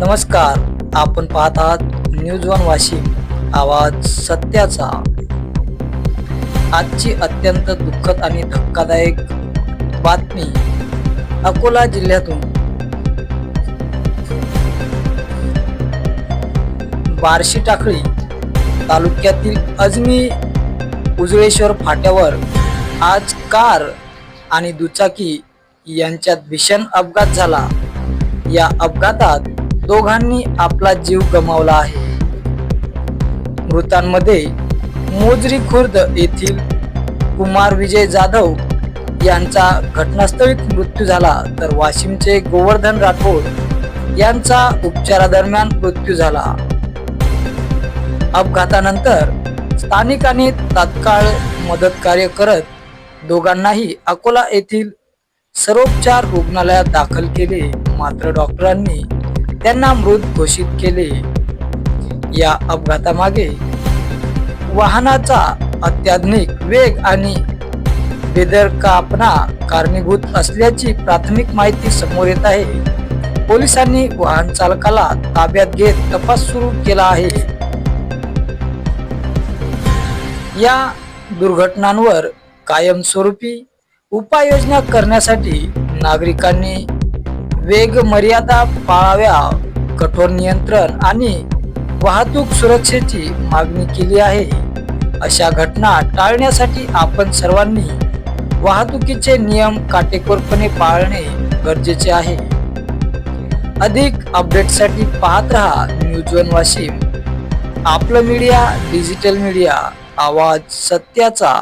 नमस्कार आपण पाहत आहात न्यूज वन वाशिम आवाज सत्याचा. आजची अत्यंत दुःखद आणि धक्कादायक बातमी अकोला जिल्ह्यातून. बार्शी टाकळी तालुक्यातील अजनी उजळेश्वर फाट्यावर आज कार आणि दुचाकी यांच्यात भीषण अपघात झाला. या अपघातात दोघांनी आपला जीव गमावला आहे. मृतांमध्ये मोजरी खुर्द येथील कुमार विजय जाधव यांचा घटनास्थळीत मृत्यू झाला तर वाशिमचे गोवर्धन राठोड यांचा उपचारादरम्यान मृत्यू झाला. अपघातानंतर स्थानिकांनी तात्काळ मदत कार्य करत दोघांनाही अकोला येथील सर्वोपचार रुग्णालयात दाखल केले. मात्र डॉक्टरांनी त्यांना मृत घोषित केले. या अपघातामागे वाहनाचा अत्याधुनिक वेग आणि बेदरकापणा कारणीभूत असल्याची प्राथमिक माहिती समोर येत आहे. पोलिसांनी वाहन चालकाला ताब्यात घेत तपास सुरू केला आहे. या दुर्घटनांवर कायमस्वरूपी उपाययोजना करण्यासाठी नागरिकांनी वेग मर्यादा पाळाव्या कठोर नियंत्रण आणि वाहतूक सुरक्षेची मागणी केली आहे. अशा घटना टाळण्यासाठी आपण सर्वांनी वाहतुकीचे नियम काटेकोरपणे पाळणे गरजेचे आहे. अधिक अपडेटसाठी पाहत रहा न्यूज वन वाशिम. आपलं मीडिया डिजिटल मीडिया आवाज सत्याचा.